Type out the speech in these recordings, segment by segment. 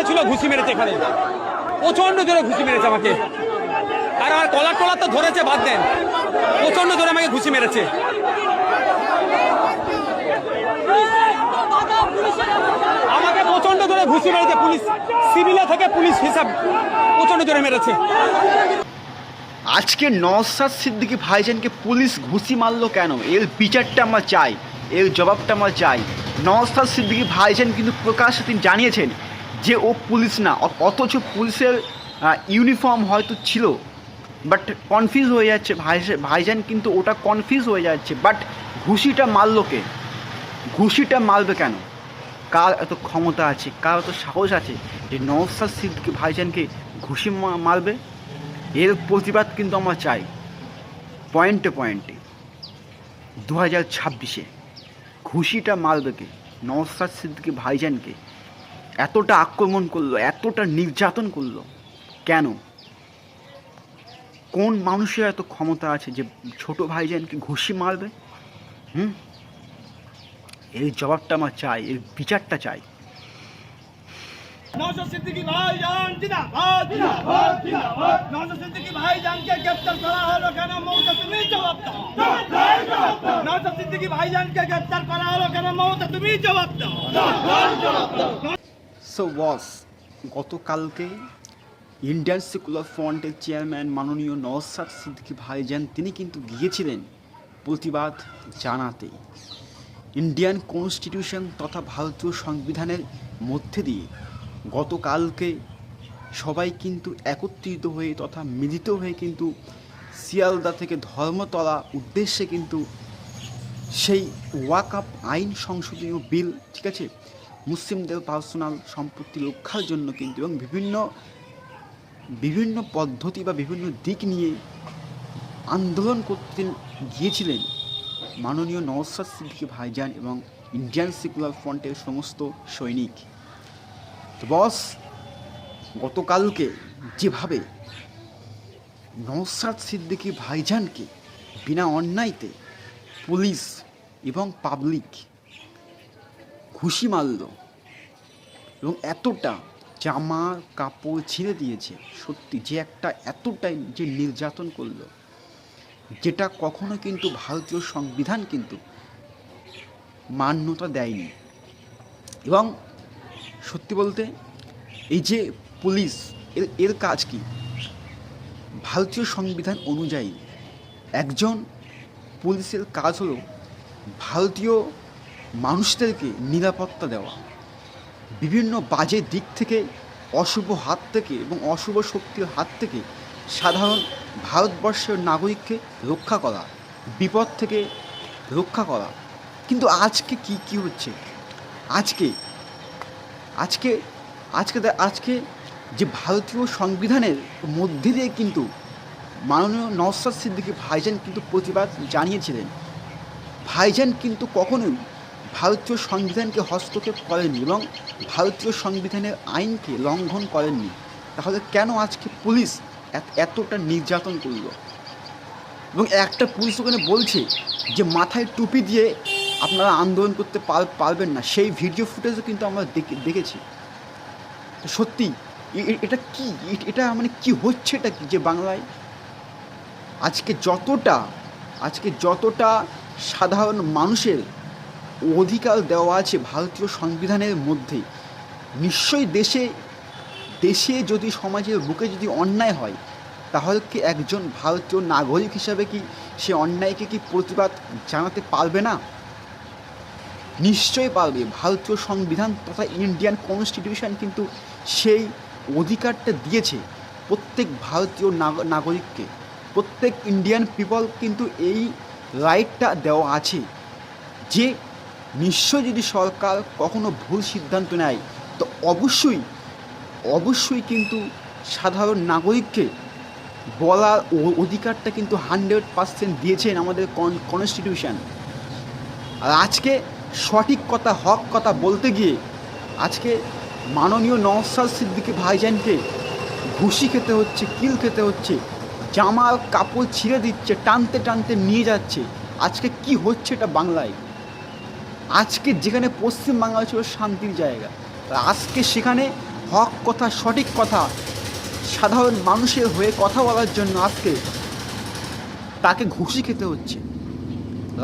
হাতে ছিল ঘুষি মেরেছে এখানে। প্রচণ্ড জোরে ঘুষি মেরেছে আমাকে। আর আমার কলার টলার তো ধরেছে, বাদ দেন। প্রচণ্ড জোরে আমাকে ঘুষি মেরেছে। আমাকে প্রচণ্ড জোরে ঘুষি মেরেছে পুলিশ। সিভিলে থেকে পুলিশ হিসাব প্রচণ্ড জোরে মেরেছে। আজকে নওসাদ সিদ্দিকি ভাইজানকে পুলিশ ঘুষি মারলো কেন? এর বিচারটা আমরা চাই, এর জবাবটা আমরা চাই। নওসাদ সিদ্দিকি ভাইজান কিন্তু প্রকাশ্যে তিনি জানিয়েছেন যে ও পুলিশ না অথচ পুলিশের ইউনিফর্ম হয়তো ছিল, বাট কনফিউজ হয়ে যাচ্ছে ভাই ভাইজান কিন্তু ওটা কনফিউজ হয়ে যাচ্ছে, বাট ঘুষিটা মারলো কে? ঘুষিটা মারবে কেন? কার এত ক্ষমতা আছে, কার এত সাহস আছে যে নওসাদ সিদ্দিকি ভাইজানকে ঘুষি মারবে? এর প্রতিবাদ কিন্তু আমরা চাই পয়েন্টে পয়েন্টে দু হাজার ছাব্বিশে ঘুষিটা মারবে কে? নওসাদ সিদ্দিকি ভাইজানকে। এতটা আক্রমণ করল এতটা নির্যাতন করল। কেন? কোন মানুষের এত ক্ষমতা আছে যে ছোট ভাইজানকে ঘুষি মারবে? হুম? এর জবাবটা আমার চাই এর বিচারটা চাই। নওশাদ সিদ্দিকী ভাইজান জিন্দাবাদ জিন্দাবাদ জিন্দাবাদ। নওশাদ সিদ্দিকী ভাইজানকে গ্রেফতার করা হলো কেন? মমতা তুমি জবাব দাও। নওশাদ সিদ্দিকী ভাইজানকে গ্রেফতার করা হলো কেন? মমতা তুমি জবাব দাও। সো বস গতকালকে ইন্ডিয়ান সেকুলার ফ্রন্টের চেয়ারম্যান মাননীয় নওসাদ সিদ্দিকী ভাইজান তিনি কিন্তু গিয়েছিলেন প্রতিবাদ জানাতে ইন্ডিয়ান কনস্টিটিউশন তথা ভারতীয় সংবিধানের মধ্যে দিয়ে গতকালকে সবাই কিন্তু একত্রিত হয়ে তথা মিলিত হয়ে কিন্তু শিয়ালদা থেকে ধর্মতলা উদ্দেশ্যে কিন্তু সেই ওয়াকআপ আইন সংশোধনীয় বিল, ঠিক আছে? মুসলিমদের পার্সোনাল সম্পত্তি রক্ষার জন্য কিন্তু এবং বিভিন্ন বিভিন্ন পদ্ধতি বা বিভিন্ন দিক নিয়ে আন্দোলন করতে গিয়েছিলেন মাননীয় নওসাদ সিদ্দিকী ভাইজান এবং ইন্ডিয়ান সেকুলার ফ্রন্টের সমস্ত সৈনিক। তো বস, গতকালকে যেভাবে নওসাদ সিদ্দিকী ভাইজানকে বিনা অন্যায়তে পুলিশ এবং পাবলিক ঘুষি মারল। এবং এতটা জামা, কাপড় ছিঁড়ে দিয়েছে, সত্যি যে একটা এতটাই যে নির্যাতন করল, যেটা কখনো কিন্তু ভারতীয় সংবিধান কিন্তু মান্যতা দেয়নি। এবং সত্যি বলতে এই যে পুলিশ, এর এর কাজ কি? ভারতীয় সংবিধান অনুযায়ী একজন পুলিশের কাজ হলো ভারতীয় মানুষদেরকে নিরাপত্তা দেওয়া। বিভিন্ন বাজে দিক থেকে, অশুভ হাত থেকে এবং অশুভ শক্তির হাত থেকে সাধারণ ভারতবর্ষের নাগরিককে রক্ষা করা, বিপদ থেকে রক্ষা করা। কিন্তু আজকে কি কি হচ্ছে? আজকে আজকে আজকে আজকে যে ভারতীয় সংবিধানের মধ্যে দিয়ে কিন্তু মাননীয় নওসাদ সিদ্দিকী ভাইজান কিন্তু প্রতিবাদ জানিয়েছিলেন। ভাইজান কিন্তু কখনোই ভারতীয় সংবিধানকে হস্তক্ষেপ করেননি এবং ভারতীয় সংবিধানের আইনকে লঙ্ঘন করেননি। তাহলে কেন আজকে পুলিশ এত- এতটা নির্যাতন করল? এবং একটা পুলিশ ওখানে বলছে যে মাথায় টুপি দিয়ে আপনারা আন্দোলন করতে পার- পারবেন না। সেই ভিডিও ফুটেজও কিন্তু আমরা দেখে- দেখেছি। তো সত্যি এটা কি? এটা মানে কি হচ্ছে এটা কি যে বাংলায়? আজকে যতটা আজকে যতটা সাধারণ মানুষের অধিকার দেওয়া আছে ভারতীয় সংবিধানের মধ্যে নিশ্চয়ই দেশে দেশে যদি সমাজের বুকে যদি অন্যায় হয়, তাহলে কি একজন ভারতীয় নাগরিক হিসাবে কি সে অন্যায়কে কি প্রতিবাদ জানাতে পারবে না? নিশ্চয়ই পারবে। ভারতীয় সংবিধান তথা ইন্ডিয়ান কনস্টিটিউশন কিন্তু সেই অধিকারটা দিয়েছে প্রত্যেক ভারতীয় নাগরিককে। প্রত্যেক ইন্ডিয়ান পিপল কিন্তু এই রাইটটা দেওয়া আছে যে নিশ্চয় যদি সরকার কখনো ভুল সিদ্ধান্ত নেয়, তো অবশ্যই অবশ্যই কিন্তু সাধারণ নাগরিককে বলার অধিকারটা কিন্তু হান্ড্রেড পার্সেন্ট দিয়েছেন আমাদের কন কনস্টিটিউশন আর আজকে সঠিক কথা, হক কথা বলতে গিয়ে আজকে মাননীয় নওসাদ সিদ্দিকী ভাইজানকে ঘুষি খেতে হচ্ছে, কিল খেতে হচ্ছে, জামার কাপড় ছিঁড়ে দিচ্ছে টানতে টানতে নিয়ে যাচ্ছে। আজকে কি হচ্ছে এটা বাংলায়? আজকে যেখানে পশ্চিমবাংলা ছিল শান্তির জায়গা আজকে সেখানে হক কথা, সঠিক কথা, সাধারণ মানুষের হয়ে কথা বলার জন্য আজকে তাকে ঘুষি খেতে হচ্ছে।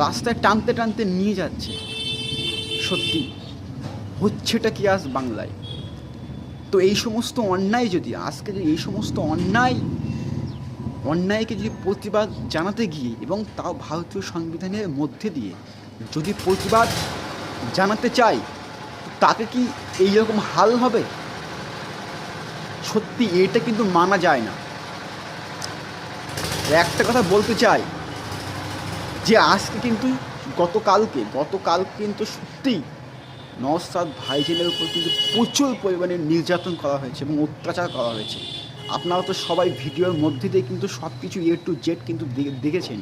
রাস্তায় টানতে টানতে নিয়ে যাচ্ছে। সত্যি, হচ্ছেটা কি আজ বাংলায়? তো এই সমস্ত অন্যায় যদি, আজকে যদি এই সমস্ত অন্যায়, অন্যায়কে যদি প্রতিবাদ জানাতে গিয়ে এবং তাও ভারতীয় সংবিধানের মধ্যে দিয়ে যদি প্রতিবাদ জানাতে চাই তাকে কি এই রকম হাল হবে? সত্যি এটা কিন্তু মানা যায় না। একটা কথা বলতে চাই, যে আজকে কিন্তু গতকালকে, গতকাল কিন্তু সত্যিই নওসাদ ভাইজেনের উপর কিন্তু প্রচুর পরিমাণে নির্যাতন করা হয়েছে এবং অত্যাচার করা হয়েছে। আপনারা তো সবাই ভিডিওর মধ্যে দিয়ে কিন্তু সব কিছু এ টু জেড কিন্তু দেখেছেন।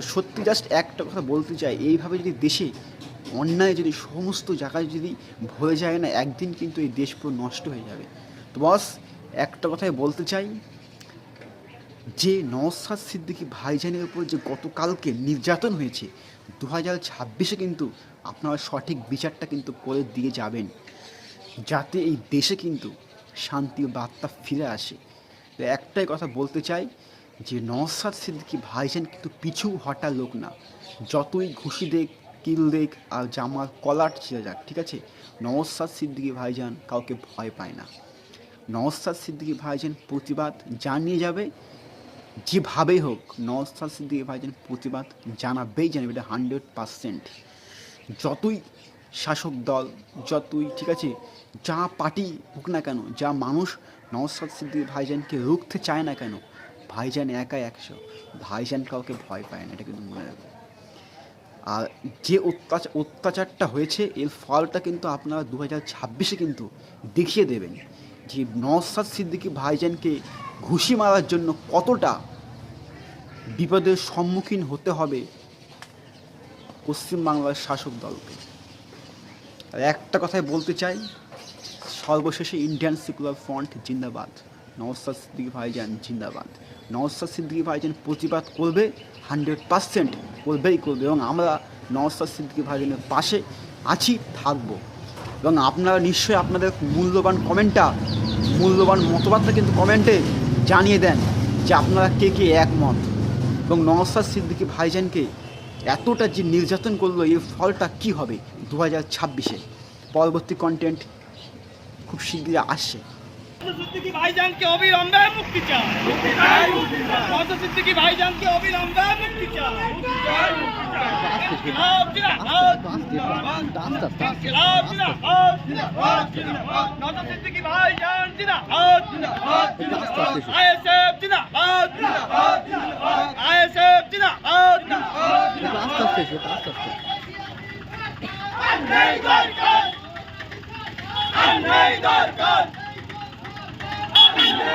তো সত্যি জাস্ট একটা কথা বলতে চাই, এইভাবে যদি দেশে অন্যায় যদি সমস্ত জায়গায় যদি ভরে যায় না, একদিন কিন্তু এই দেশ পুরো নষ্ট হয়ে যাবে। তো বস একটা কথাই বলতে চাই, যে নওসাদ সিদ্দিকী ভাইজানের উপর যে গতকালকে নির্যাতন হয়েছে দু হাজার ছাব্বিশে কিন্তু আপনারা সঠিক বিচারটা কিন্তু করে দিয়ে যাবেন, যাতে এই দেশে কিন্তু শান্তি ও বার্তা ফিরে আসে। তো একটাই কথা বলতে চাই যে নওসাদ সিদ্দিকী ভাইজান কিন্তু পিছু হটা লোক না। যতই ঘুষি দেখ, কিল দেখ আর জামার কলার ছিঁড়ে যাক, ঠিক আছে? নওসাদ সিদ্দিকী ভাইজান কাউকে ভয় পায় না। নওসাদ সিদ্দিকী ভাইজান প্রতিবাদ জানিয়ে যাবে, যেভাবেই হোক নওসাদ সিদ্দিকী ভাইজান প্রতিবাদ জানাবেই জানাবে, এটা হান্ড্রেড পারসেন্ট। যতই শাসক দল, যতই, ঠিক আছে? যা পার্টি হোক না কেন, যা মানুষ নওসাদ সিদ্দিকী ভাইজানকে রুখতে চায় না কেন ভাইজান একা একশো। ভাইজান কাউকে ভয় পায় না, এটা কিন্তু মনে রাখবে আর যে অত্যাচার অত্যাচারটা হয়েছে, এর ফলটা কিন্তু আপনারা দু হাজার ছাব্বিশে কিন্তু দেখিয়ে দেবেন যে নওসাদ সিদ্দিকি ভাইজানকে ঘুষি মারার জন্য কতটা বিপদের সম্মুখীন হতে হবে পশ্চিমবাংলার শাসক দলকে। আর একটা কথাই বলতে চাই, সর্বশেষে ইন্ডিয়ান সেকুলার ফ্রন্ট জিন্দাবাদ। নওসাদ সিদ্দিকী ভাইজান জিন্দাবাদ। নওসাদ সিদ্দিকী ভাইজান প্রতিবাদ করবে, হান্ড্রেড পার্সেন্ট করবেই করবে এবং আমরা নওসাদ সিদ্দিকী ভাইজানের পাশে আছি, থাকব। এবং আপনারা নিশ্চয়ই আপনাদের মূল্যবান কমেন্টটা, মূল্যবান মতবাদটা কিন্তু কমেন্টে জানিয়ে দেন যে আপনারা কে কে একমত। এবং নওসাদ সিদ্দিকী ভাইজানকে এতটা যে নির্যাতন করল, এর ফলটা কি হবে? দু হাজার ছাব্বিশে। পরবর্তী কন্টেন্ট খুব শীঘ্রই আসছে। সিদ্দিকী ভাইজানকে অবিলম্বে মুক্তি চাই মুক্তি